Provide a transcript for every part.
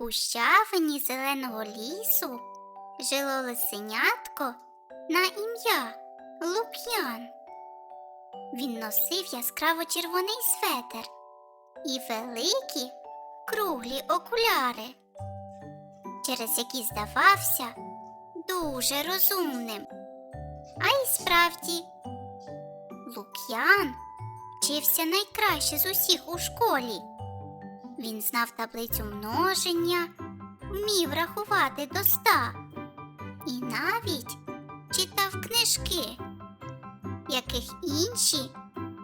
Гущавині зеленого лісу жило лисенятко на ім'я Лук'ян. Він носив яскраво червоний светер і великі круглі окуляри, через які здавався дуже розумним. А й справді, Лук'ян вчився найкраще з усіх у школі. Він знав таблицю множення, вмів рахувати до ста і навіть читав книжки, яких інші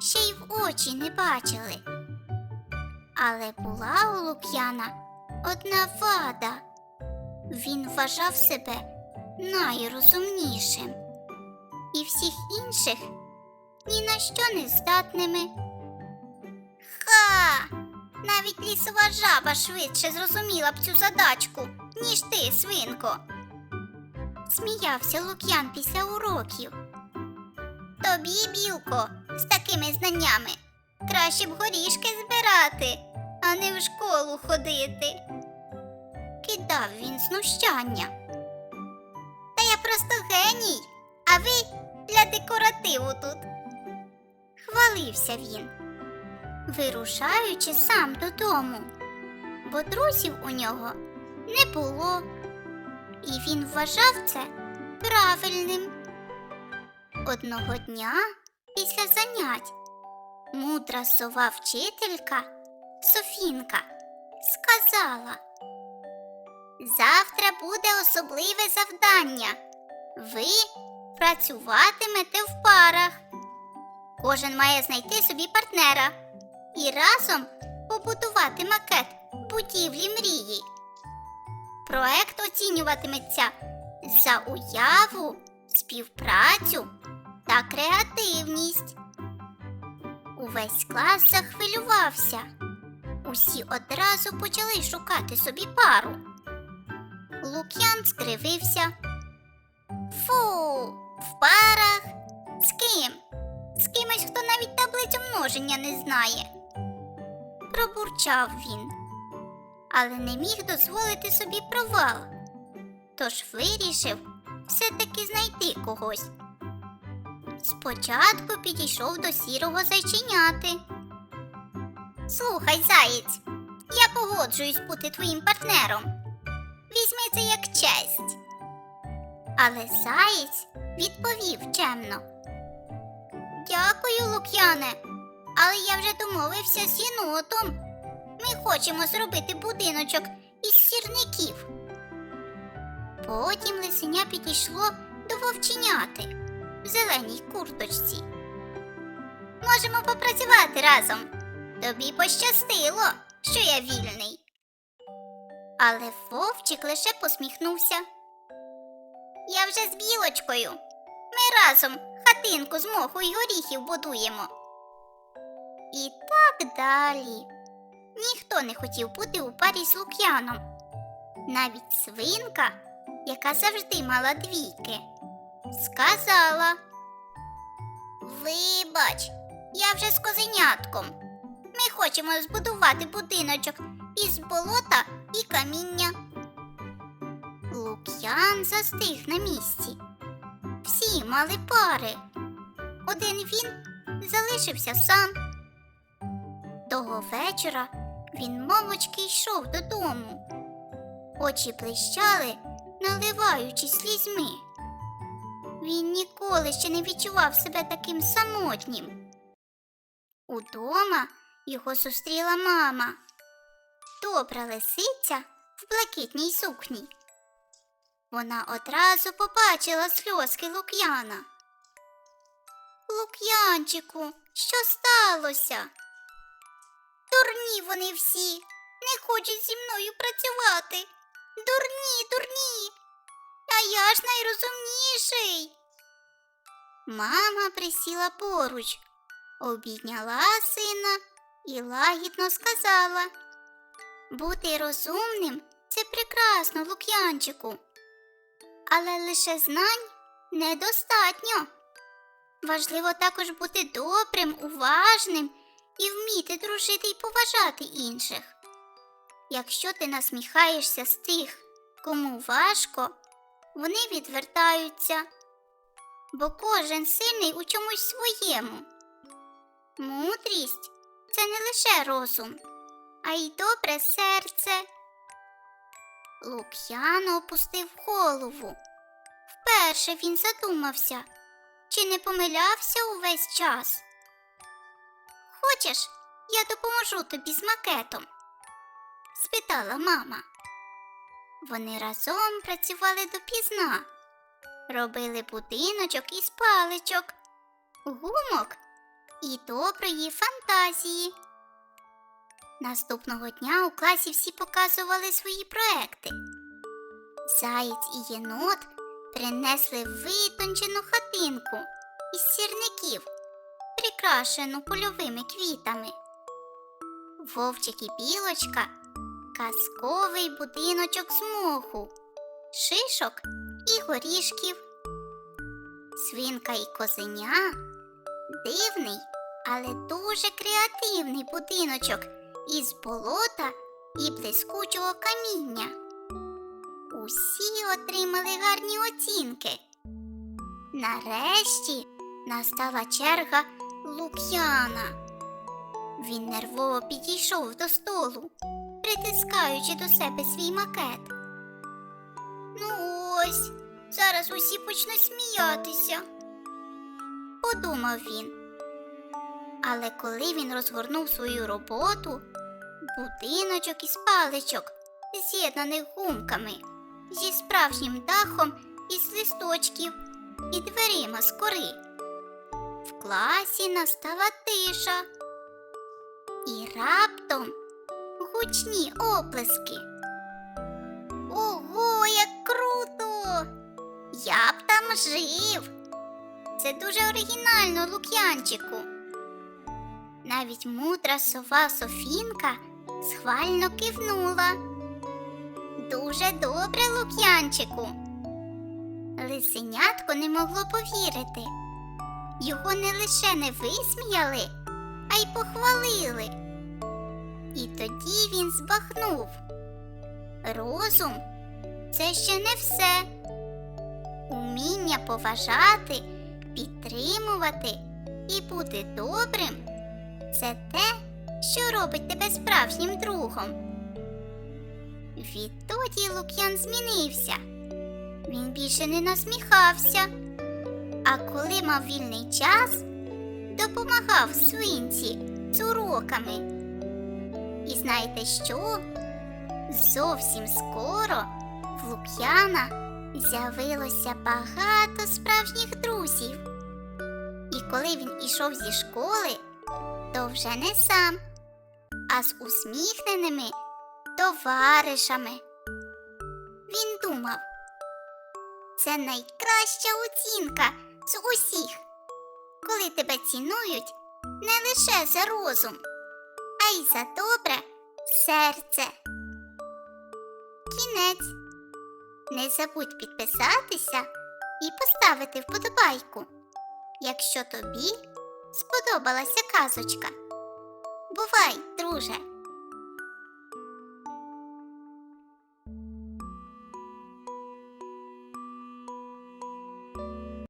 ще й в очі не бачили. Але була у Лук'яна одна вада. Він вважав себе найрозумнішим і всіх інших ні на що не здатними. Навіть лісова жаба швидше зрозуміла б цю задачку, ніж ти, свинко. Сміявся Лук'ян після уроків. Тобі, білко, з такими знаннями краще б горішки збирати, а не в школу ходити. Кидав він знущання. Та я просто геній, а ви для декоративу тут. Хвалився він вирушаючи сам додому, бо друзів у нього не було, і він вважав це правильним. Одного дня після занять мудра сова вчителька Софінка сказала Завтра буде особливе завдання. Ви працюватимете в парах. Кожен має знайти собі партнера і разом побудувати макет будівлі мрії. Проект оцінюватиметься за уяву, співпрацю та креативність. Увесь клас захвилювався. Усі одразу почали шукати собі пару. Лук'ян скривився. Фу, в парах з ким? З кимось, хто навіть таблицю множення не знає. Пробурчав він, але не міг дозволити собі провал. Тож вирішив все-таки знайти когось. Спочатку підійшов до сірого зайченяти. Слухай, заєць, я погоджуюсь бути твоїм партнером. Візьми це як честь. Але заєць відповів чемно. Дякую, Лук'яне. Але я вже домовився з єнотом. Ми хочемо зробити будиночок із сірників. Потім лисеня підійшло до вовченяти в зеленій курточці. Можемо попрацювати разом. Тобі пощастило, що я вільний. Але вовчик лише посміхнувся. Я вже з білочкою. Ми разом хатинку з моху й горіхів будуємо. І так далі. Ніхто не хотів бути у парі з Лук'яном. Навіть свинка, яка завжди мала двійки, сказала Вибач, я вже з козенятком. Ми хочемо збудувати будиночок із болота і каміння. Лук'ян застиг на місці. Всі мали пари. Один він залишився сам. Того вечора він мовочки йшов додому. Очі блищали, наливаючись слізьми. Він ніколи ще не відчував себе таким самотнім. Удома його зустріла мама. Добра лисиця в блакитній сукні. Вона одразу побачила сльозки Лук'яна. Лук'янчику, що сталося? Вони всі. не хочуть зі мною працювати. Дурні, дурні. А я ж найрозумніший. Мама присіла поруч, обійняла сина і лагідно сказала. Бути розумним це прекрасно, Лук'янчику. Але лише знань недостатньо. Важливо також бути добрим, уважним і вміти дружити і поважати інших. Якщо ти насміхаєшся з тих, кому важко, вони відвертаються, бо кожен сильний у чомусь своєму. Мудрість це не лише розум, а й добре серце. Лук'яно опустив голову. Вперше він задумався, чи не помилявся увесь час. Хочеш, я допоможу тобі з макетом? спитала мама. Вони разом працювали допізна, робили будиночок із паличок, гумок і доброї фантазії. Наступного дня у класі всі показували свої проекти. Заєць і єнот принесли витончену хатинку із сірників, прикрашену польовими квітами. Вовчик і білочка казковий будиночок з моху, шишок і горішків. Свинка і козеня дивний, але дуже креативний будиночок із болота і блискучого каміння. Усі отримали гарні оцінки. Нарешті настала черга Лук'яна. Він нервово підійшов до столу, притискаючи до себе свій макет. Ну ось, зараз усі почнуть сміятися, подумав він. Але коли він розгорнув свою роботу, будиночок із паличок, з'єднаних гумками, зі справжнім дахом із листочків і дверима з кори. В класі настала тиша. І раптом гучні оплески. Ого, як круто! Я б там жив. Це дуже оригінально, Лук'янчику. Навіть мудра сова Софінка схвально кивнула. Дуже добре, Лук'янчику. Лисенятко не могло повірити. Його не лише не висміяли, а й похвалили. І тоді він збахнув. Розум це ще не все. Уміння поважати, підтримувати і бути добрим це те, що робить тебе справжнім другом. Відтоді Лук'ян змінився. Він більше не насміхався, а коли мав вільний час, допомагав свинці з уроками. І знаєте що? Зовсім скоро в Лук'яна з'явилося багато справжніх друзів. І коли він ішов зі школи, то вже не сам, а з усміхненими товаришами. Він думав, це найкраща оцінка з усіх, коли тебе цінують не лише за розум, а й за добре серце. Кінець. Не забудь підписатися і поставити вподобайку, якщо тобі сподобалася казочка. Бувай, друже!